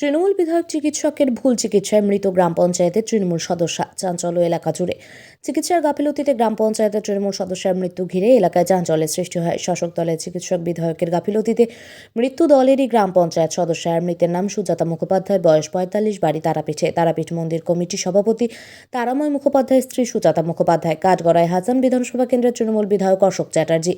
তৃণমূল বিধায়ক চিকিৎসকের ভুল চিকিৎসায় মৃত গ্রাম পঞ্চায়েতের তৃণমূল সদস্য। চাঞ্চল্য এলাকা জুড়ে চিকিৎসার গাফিলতিতে গ্রাম পঞ্চায়েতের তৃণমূল সদস্যের মৃত্যু ঘিরে এলাকায় চাঞ্চল্যের সৃষ্টি হয়। শাসক দলের চিকিৎসক বিধায়কের গাফিলতিতে মৃত্যু দলেরই গ্রাম পঞ্চায়েত সদস্য। আর মৃতের নাম সুজাতা মুখোপাধ্যায়, বয়স পঁয়তাল্লিশ, বাড়ি তারাপীঠে। তারাপীঠ মন্দির কমিটির সভাপতি তারাময় মুখোপাধ্যায়ের স্ত্রী সুজাতা মুখোপাধ্যায়। কাঠগড়ায় হাসান বিধানসভা কেন্দ্রের তৃণমূল বিধায়ক অশোক চ্যাটার্জি।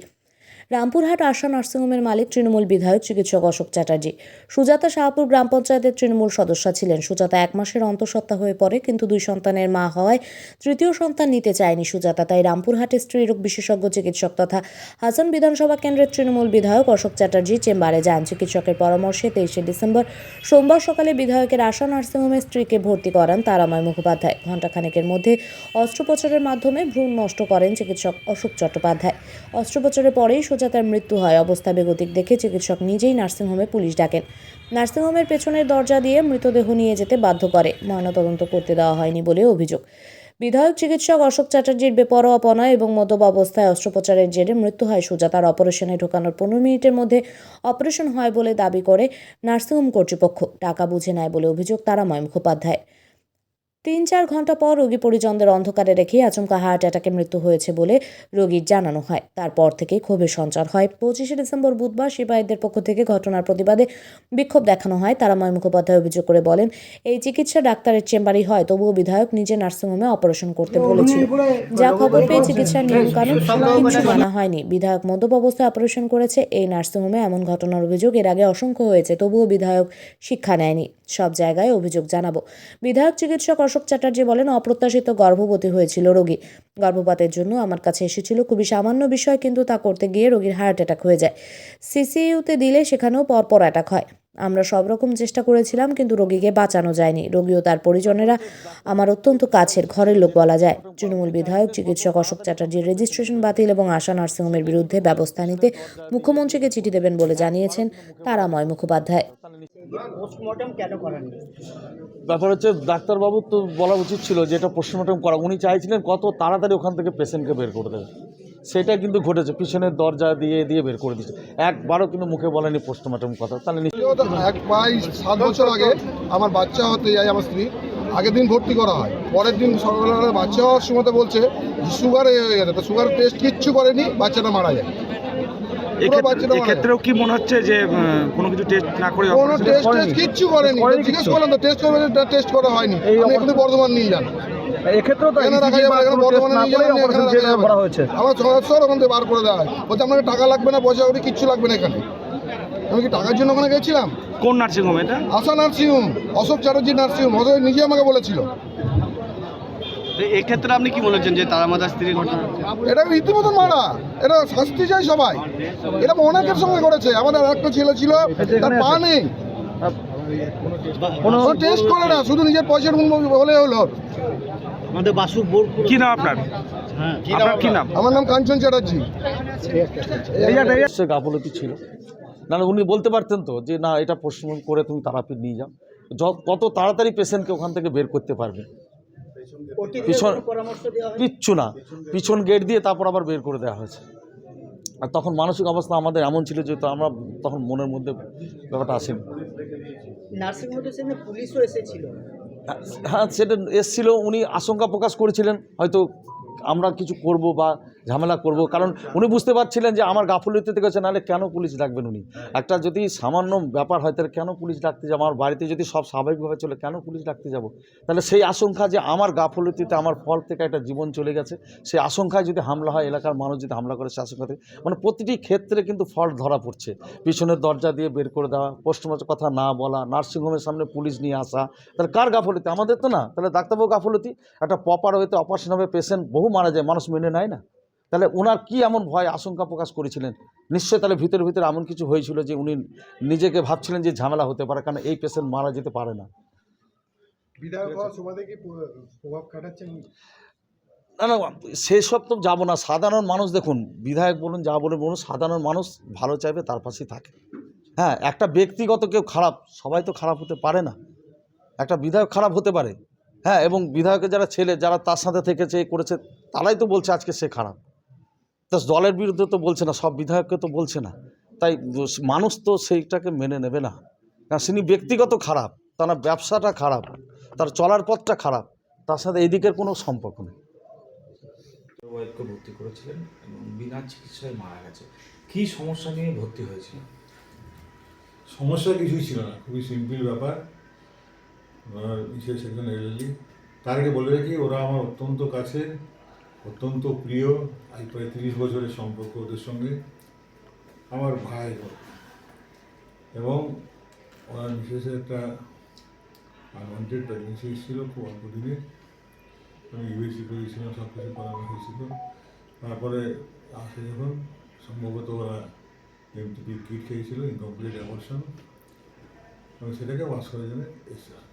রামপুরহাট আশা নার্সিংহোমের মালিক তৃণমূল বিধায়ক চিকিৎসক অশোক চ্যাটার্জি। সুজাতা শাহপুর গ্রাম পঞ্চায়েতের তৃণমূল সদস্য ছিলেন। সুজাতা এক মাসের অন্তঃসত্ত্বা হয়ে পড়ে, কিন্তু দুই সন্তানের মা হওয়ায় তৃতীয় সন্তান নিতে চায়নি সুজাতা। তাই রামপুরহাটে স্ত্রীরোগ বিশেষজ্ঞ চিকিৎসক তথা হাসান বিধানসভা কেন্দ্রের তৃণমূল বিধায়ক অশোক চ্যাটার্জি চেম্বারে যান। চিকিৎসকের পরামর্শে তেইশে ডিসেম্বর সোমবার সকালে বিধায়কের আশা নার্সিংহোমে স্ত্রীকে ভর্তি করান তারাময় মুখোপাধ্যায়। ঘণ্টাখানেকের মধ্যে অস্ত্রোপচারের মাধ্যমে ভ্রূণ নষ্ট করেন চিকিৎসক অশোক চট্টোপাধ্যায়। অস্ত্রোপচারের পরেই সুজাতার মৃত্যু হয়। অবস্থা বেগতিক দেখে চিকিৎসক নিজেই নার্সিংহোমে পুলিশ ডাকেন। নার্সিংহোমের পেছনের দরজা দিয়ে মৃতদেহ নিয়ে যেতে বাধ্য করে। ময়নাতদন্ত করতে দেওয়া হয়নি বলে অভিযোগ। বিধায়ক, চিকিৎসক অশোক চ্যাটার্জির বেপরোয়াপনা এবং মদব অবস্থায় অস্ত্রোপচারের জেরে মৃত্যু হয় সুজাতার অপারেশনে ঢোকানোর পনেরো মিনিটের মধ্যে অপারেশন হয় বলে দাবি করে নার্সিংহোম কর্তৃপক্ষ। টাকা বুঝে নেয় বলে অভিযোগ তারাময় মুখোপাধ্যায় তিন চার ঘণ্টা পর রোগী পরিজনদের অন্ধকারে রেখে আচমকা হার্ট অ্যাটাকে মৃত্যু হয়েছে বলে রোগীর জানানো হয়। তারপর থেকে ক্ষোভের সঞ্চার হয়। পঁচিশে ডিসেম্বর বুধবার সিপাহীদের পক্ষ থেকে ঘটনার প্রতিবাদে বিক্ষোভ দেখানো হয়। তারাময় মুখোপাধ্যায় অভিযোগ করে বলেন এই চিকিৎসা ডাক্তারের চেম্বারই হয় তবুও বিধায়ক নিজে নার্সিংহোমে অপারেশন করতে বলেছিল। যা খবর পেয়ে চিকিৎসার নিয়মকানুন কিছু মানা হয়নি। বিধায়ক মদ্যপ অবস্থায় অপারেশন করেছে এই নার্সিংহোমে এমন ঘটনার অভিযোগ এর আগে অসংখ্য হয়েছে তবুও বিধায়ক শিক্ষা নেয়নি। সব জায়গায় অভিযোগ জানাব। বিধায়ক চিকিৎসক অশোক চ্যাটার্জি বলেন, অপ্রত্যাশিত গর্ভবতী হয়েছিল রোগী। গর্ভপাতের জন্য আমার কাছে এসেছিল খুবই সামান্য বিষয়, কিন্তু তা করতে গিয়ে রোগীর হার্ট অ্যাটাক হয়ে যায়। সিসিইউতে দিলে সেখানেও পরপর অ্যাটাক হয়। আমরা সব রকম চেষ্টা করেছিলাম, কিন্তু রোগীকে বাঁচানো যায়নি। রোগী ও তার পরিজনেরা আমার অত্যন্ত কাছের ঘরের লোক বলা যায়। তৃণমূল বিধায়ক, চিকিৎসক অশোক চ্যাটার্জির রেজিস্ট্রেশন বাতিল এবং আশা নার্সিংহোমের বিরুদ্ধে ব্যবস্থা নিতে মুখ্যমন্ত্রীকে চিঠি দেবেন বলে জানিয়েছেন তারাময় মুখোপাধ্যায়। পোস্টমর্টম কেন করেননি? ব্যাপার হচ্ছে ডাক্তারবাবু তো বলা উচিত ছিল যে এটা পোস্টমর্টম করা। উনি চাইছিলেন কত তাড়াতাড়ি ওখান থেকে পেশেন্টকে বের করে দেবে সেটা কিন্তু ঘটেছে। পিছনের দরজা দিয়ে দিয়ে বের করে দিচ্ছে একবারও কিন্তু মুখে বলেনি পোস্টমর্টম কথা। তাহলে এক প্রায় সাত বছর আগে আমার বাচ্চা হতে যায় আমার স্ত্রী আগের দিন ভর্তি করা হয়। পরের দিন সকালবেলা বাচ্চা হওয়ার সময় তো বলছে সুগার হয়ে গেছে তো সুগার টেস্ট কিচ্ছু করেনি বাচ্চাটা মারা যায় পুরো বাচ্চাটা মারা যায় এক্ষেত্রেও কি মনে হচ্ছে যে কোনো কিছু টেস্ট না করে কোনো টেস্ট টেস্ট কিচ্ছু করেনি। করেনি জিজ্ঞেস করলাম তো টেস্ট করবে টেস্ট করা হয়নি। আপনি এখানে বর্ধমান নিয়ে যান। এক্ষেত্রেও তো রাখা যাবে এখানে বর্ধমানে নিয়ে যাবেন এখানে রাখা যাবে করা হয়েছে। আমার সদস্য ওখান থেকে বার করে দেওয়া হয় আপনাকে টাকা লাগবে না পয়সা করি কিচ্ছু লাগবে না এখানে। আমি কি টাকার জন্য ওখানে গেছিলাম? কোন নার্সিং হোম এটা? Asha nursing home Ashok Chatterjee nursing home Ashok নিজে আমাকে বলেছিল। এক্ষেত্রে আপনি কি মনে হচ্ছেন যে তারা মাদার স্ত্রীর ঘটনা এটা রীতিমতন মারা এটা শাস্তি চাই সবাই। এটা অনেকের সঙ্গে করেছে। আমাদের একটা ছেলে ছিল তার পা নেই। কোনো টেস্ট করে না শুধু নিজের পয়সার গুণ হলে হলো আমাদের বাসু বোর কি নাম আপনার? হ্যাঁ আপনার কি নাম? আমার নাম কাঞ্চন চ্যাটার্জি। গাফলতি ছিল। নাহলে উনি বলতে পারতেন তো যে না এটা পোস্টমর্টম করে তুমি তারাপীঠ নিয়ে যাও। কত তাড়াতাড়ি পেশেন্টকে ওখান থেকে বের করতে পারবে। পিছন কিচ্ছু না। পিছন গেট দিয়ে তারপর আবার বের করে দেওয়া হয়েছে। আর তখন মানসিক অবস্থা আমাদের এমন ছিল যে তো আমরা তখন মনের মধ্যে ব্যাপারটা আসেনি। হ্যাঁ সেটা এসছিল উনি আশঙ্কা প্রকাশ করেছিলেন হয়তো আমরা কিছু করব বা ঝামেলা করব। কারণ উনি বুঝতে পারছিলেন যে আমার গাফলতিতে গেছে নাহলে কেন পুলিশ ডাকবেন উনি? একটা যদি সামান্য ব্যাপার হয় তাহলে কেন পুলিশ ডাকতে যাব? আমার বাড়িতে যদি সব স্বাভাবিকভাবে চলে কেন পুলিশ ডাকতে যাব? তাহলে সেই আশঙ্কা যে আমার গাফলতিতে আমার ফল থেকে একটা জীবন চলে গেছে সেই আশঙ্কায় যদি হামলা হয় এলাকার মানুষ যদি হামলা করে সে আশঙ্কা থেকে মানে প্রতিটি ক্ষেত্রে কিন্তু ফল্ট ধরা পড়ছে। পিছনের দরজা দিয়ে বের করে দেওয়া পোস্টমার্টের কথা না বলা নার্সিংহোমের সামনে পুলিশ নিয়ে আসা। তাহলে কার গাফলতি? আমাদের তো না। তাহলে ডাক্তারবাবু গাফলতি একটা প্রপার হইতে অপারেশন হবে পেশেন্ট বহু মারা যায় মানুষ মেনে নেয় না। তাহলে ওনার কি এমন ভয় আশঙ্কা প্রকাশ করেছিলেন? নিশ্চয়ই তাহলে ভিতরে ভিতরে এমন কিছু হয়েছিল যে উনি নিজেকে ভাবছিলেন যে ঝামেলা হতে পারে কারণ এই পেশেন্ট মারা যেতে পারে না। না না সেসব তো যাব না। সাধারণ মানুষ দেখুন বিধায়ক বলুন যা বলুন বলুন সাধারণ মানুষ ভালো চাইবে তার পাশেই থাকে। হ্যাঁ একটা ব্যক্তিগত কেউ খারাপ সবাই তো খারাপ হতে পারে না। একটা বিধায়ক খারাপ হতে পারে। হ্যাঁ এবং বিধায়কের যারা ছেলে যারা তার সাথে থেকেছে এ করেছে তারাই তো বলছে আজকে সে খারাপ। তা দলের বিরুদ্ধে তো বলছে না সব বিধায়ককে তো বলছে না। তাই মানুষ তো সেইটাকে মেনে নেবে না। কারণ তিনি ব্যক্তিগত খারাপ তার ব্যবসাটা খারাপ তার চলার পথটা খারাপ তার সাথে এদিকের কোনো সম্পর্ক নেই। ওয়াইফকে ভর্তি করেছিলেন এবং বিনা চিকিৎসায় মারা গেছে। কি সমস্যা নিয়ে ভর্তি হয়েছিল সমস্যা কিছুই ছিল না খুবই সিম্পল ব্যাপার। ওনার মিসেস একজন এলএলই তার আগে বলে রাখি ওরা আমার অত্যন্ত কাছের। অত্যন্ত প্রিয় আজ প্রায় তিরিশ বছরের সম্পর্ক ওদের সঙ্গে, আমার ভাই। এবং ওনার মিসেসের একটা আনওয়ান্টেড প্রেগনেন্সি এসেছিল, খুব অল্প দিনে আমি ইউএসি করেছিলাম সব কিছু করানো হয়েছিল। তারপরে আসে যখন, সম্ভবত ওরা এমটিপি কিট খেয়েছিল ইনকমপ্লিট অ্যাবর্শন এবং সেটাকে ওয়াশ করার জন্য এসেছিলাম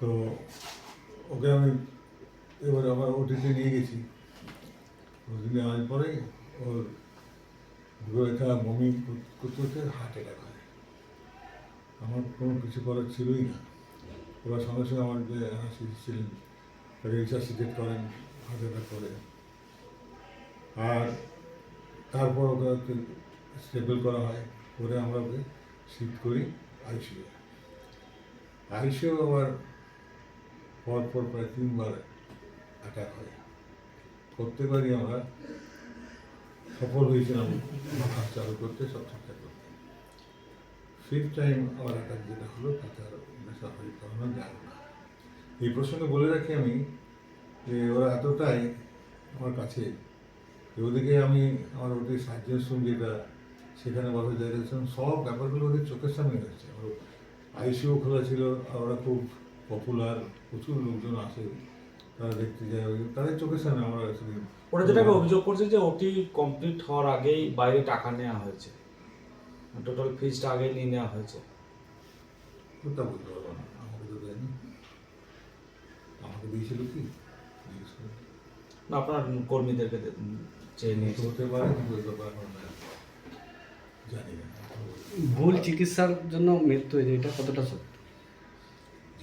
তো ওকে আমি এবারে আবার ওটিতে নিয়ে গেছি। ওদিনে আনার পরে ওর একটা বমি করতে করতে হার্ট অ্যাটাক হয়। আমার কোনো কিছু করার ছিলই না। ওরা সঙ্গে সঙ্গে আমার যে ছিলেন তাকে রিসার্সিটেট করেন হার্ট অ্যাটাক করে। আর তারপর ওকে স্টেবল করা হয়। করে আমরা ওকে শিফট করি আইসিউ আইসিউ আবার পর পর প্রায় তিনবার অ্যাটাক হয় প্রত্যেকবারই আমরা। সফল হয়েছিলাম। কাজ চালু করতে, সব ঠিকঠাক করতে। ফিফথ টাইম আবার অ্যাটাক যেটা হলো, তাতে আর বেসরকারি করানো যায় না এই প্রসঙ্গে বলে রাখি আমি, যে ওরা এতটাই আমার কাছে তো ওদিকে আমি আমার ওদের সার্জেশন যেটা সেখানে বসে যাইছিলাম সব ব্যাপারগুলো ওদের চোখের সামনে হচ্ছে আমার আইসিও খোলা ছিল, ওরা খুব পপুলার প্রচুর লোকজন আসে। তারা দেখতে যায় তাদের চোখের সামনে আমরা সেদিন ওরা যেটাকে অভিযোগ করছে যে ওটি কমপ্লিট হওয়ার আগেই বাইরে টাকা নেওয়া হয়েছে। টোটাল ফিজটা আগেই নিয়ে নেওয়া হয়েছে। ওটা বলতে পারব না। আমাকে তো দেয়নি। আমাকে দিয়েছিল কি? না আপনার কর্মীদেরকে চেয়ে নিয়েছে। হতে পারে ওই ব্যাপার আমরা জানি না। ভুল চিকিৎসার জন্য মৃত্যু হয়েছে এটা কতটা সত্য?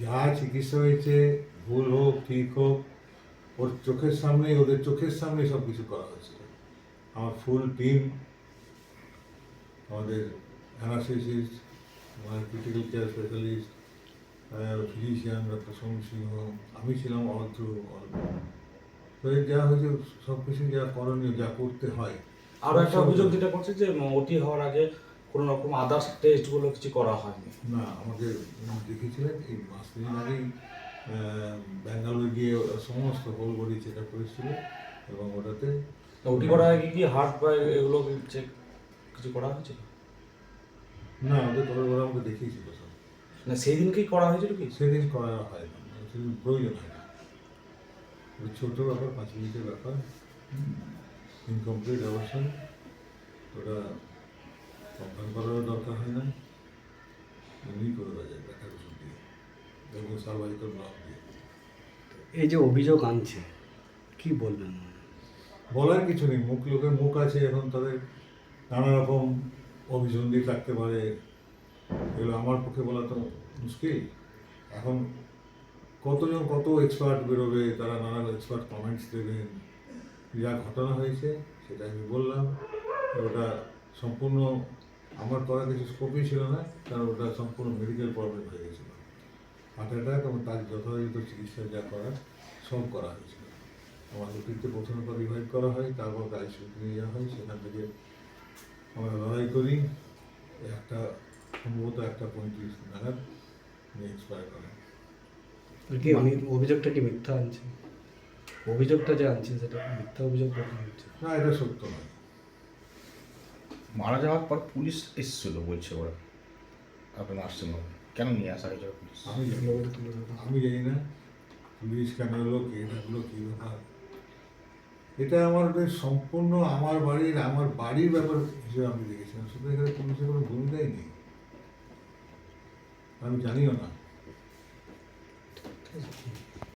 যা চিকিৎসা হয়েছে ভুল হোক ঠিক হোক ওর চোখের সামনে ওদের চোখের সামনে সব কিছু করা হয়েছে আমার ফুল টিম আমাদের অ্যানাসিসিস্ট আমার critical care specialist physician doctor Som Sinha আমি ছিলাম অল থ্রু অল তো যা হয়েছে সব কিছু যা করণীয় যা করতে হয় আরও একটা অভিযোগ যেটা করছে যে ওটি হওয়ার আগে কোনো রকম আদার্স টেস্টগুলো কিছু করা হয়নি। না আমাকে দেখেছিলেন এই পাঁচ দিন আগেই ব্যাঙ্গালোর গিয়ে সমস্ত হোল বডি চেক আপ করেছিল এবং ওটাতে ওটি করার আগে কি হার্ট বা এগুলো চেক কিছু করা হয়েছিল? না ওদের তবে ওরা আমাকে দেখিয়েছিল সব। না সেই দিনকেই করা হয়েছিল কি? সেদিন করা হয় না সেদিন প্রয়োজন হয় না। ওই ছোটো ব্যাপার পাঁচ মিনিটের ব্যাপার। ইনকমপ্লিট অবসান ওটা কমপ্লেন করারও দরকার হয় না। এমনি করে দেওয়া যায় এবং সার্ভাইকাল ব্লক দিয়ে। এই যে অভিযোগ আনছে কি বলবেন? বলার কিছু নেই মুখ লোকের মুখ আছে এখন তাদের নানা রকম অভিসন্ধি থাকতে পারে। এগুলো আমার পক্ষে বলা তো মুশকিল। এখন কতজন কত এক্সপার্ট বেরোবে তারা নানা এক্সপার্ট কমেন্টস দেবেন যা ঘটনা হয়েছে সেটা আমি বললাম। ওটা সম্পূর্ণ আমার করার কিছু স্কোপই ছিল না কারণ ওটা সম্পূর্ণ মেডিকেল প্রবলেম হয়ে গেছিল। হার্ট অ্যাটাক এবং তার যথাযথ চিকিৎসা যা করার সব করা হয়েছিল। আমার অতীতে প্রথমে তো রিভাইভ করা হয় তারপর আইসিউতে নিয়ে যাওয়া হয় সেখান থেকে আমরা লড়াই করি। একটা সম্ভবত একটা পঁয়ত্রিশ নাগাদ এক্সপায়ার করেন। কি অভিযোগটা কি মিথ্যা আনছে অভিযোগটা যে আনছে সেটা মিথ্যা অভিযোগ হচ্ছে? না এটা সত্য নয়। মারা যাওয়ার পর পুলিশ এসেছিল বলছে ওরা। আপনার নার্সিং হোমে কেন নিয়ে আসা হয়েছিল আমি জানি। আমি জানি না পুলিশ কেন এলো, কে থাকল কী ব্যাপার। এটা আমার সম্পূর্ণ আমার বাড়ির আমার বাড়ির ব্যাপার হিসেবে আমি দেখেছিলাম। শুধু এখানে পুলিশের কোনো ভূমিকাই নেই। আমি জানিও না।